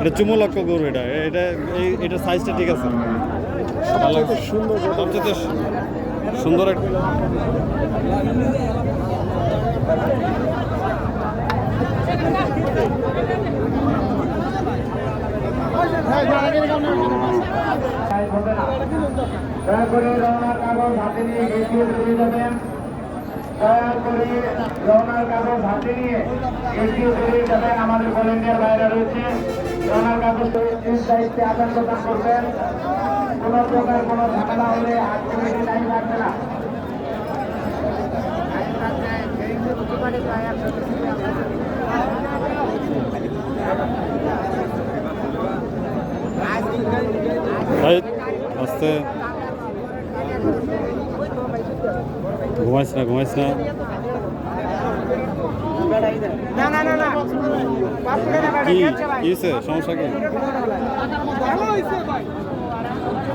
এটা চুমো লক্ষ্য গরু এটা। এটা এই এটা সাইজটা ঠিক আছে। সুন্দর সবচেয়ে সুন্দর একটা দয়া করে রওনার কাগজ হাতে নিয়ে গেটিয়ে চলে যাবেন দয়া করে রওনার কাগজ হাতে নিয়ে গেটিয়ে চলে যাবেন আমাদের ভলেন্টিয়ার বাইরে রয়েছে রওনার কাগজ দায়িত্বে আদান প্রদান প্রকার কোনো ঝামেলা হলে হাত কমিটি লাগবে না ভাই আস্তে ঘুমাইস না ঘুমাইস না কি? সমস্যা কি